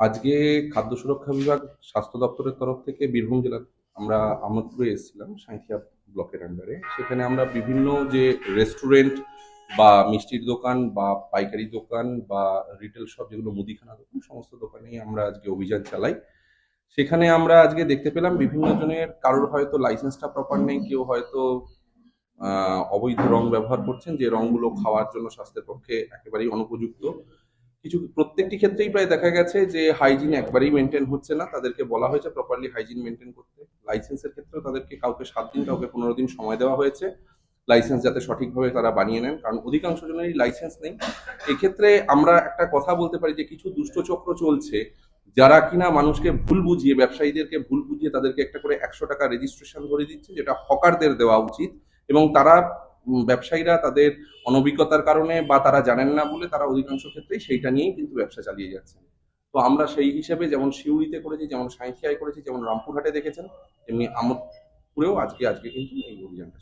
আজকে খাদ্য সুরক্ষা বিভাগ স্বাস্থ্য দপ্তরের তরফ থেকে বীরভূম জেলার আমরা আমোদপুরে এসেছিলাম, সাঁইথিয়া ব্লকের আন্ডারে সেখানে আমরা বিভিন্ন যে রেস্টুরেন্ট বা মিষ্টির দোকান বা পাইকারি দোকান বা রিটেল শপ যেগুলো মুদিখানা দোকান, সমস্ত দোকানেই আমরা আজকে অভিযান চালাই। সেখানে আমরা আজকে দেখতে পেলাম বিভিন্ন জনের কারোর হয়তো লাইসেন্সটা প্রপার নেই, কেউ হয়তো অবৈধ রং ব্যবহার করছেন, যে রংগুলো খাওয়ার জন্য স্বাস্থ্যের পক্ষে একেবারেই অনুপযুক্ত। কিছু প্রত্যেকটি ক্ষেত্রেই প্রায় দেখা গেছে যে হাইজিন একবারেই মেনটেন হচ্ছে না। তাদেরকে বলা হয়েছে প্রপারলি হাইজিন মেনটেন করতে। লাইসেন্সের ক্ষেত্রেও তাদেরকে কাউকে সাত দিন, কাউকে পনেরো দিন সময় দেওয়া হয়েছে। লাইসেন্স যাতে সঠিকভাবে তারা বানিয়ে নেন, কারণ অধিকাংশ জনেরই লাইসেন্স নেই। এক্ষেত্রে আমরা একটা কথা বলতে পারি যে কিছু দুষ্টচক্র চলছে, যারা কিনা মানুষকে ভুল বুঝিয়ে, ব্যবসায়ীদেরকে ভুল বুঝিয়ে তাদেরকে একটা করে একশো টাকা রেজিস্ট্রেশন করে দিচ্ছে, যেটা হকারদের দেওয়া উচিত। এবং তারা ব্যবসায়ীরা তাদের অনভিজ্ঞতার কারণে বা তারা জানেন না বলে তারা অধিকাংশ ক্ষেত্রেই সেইটা নিয়েই কিন্তু ব্যবসা চালিয়ে যাচ্ছেন। তো আমরা সেই হিসেবে যেমন শিউরিতে করেছি, যেমন সাঁইথিয়ায় করেছি, যেমন রামপুরহাটে দেখেছেন, তেমনি আমোদপুরেও আজকে আজকে কিন্তু এই অভিযানটা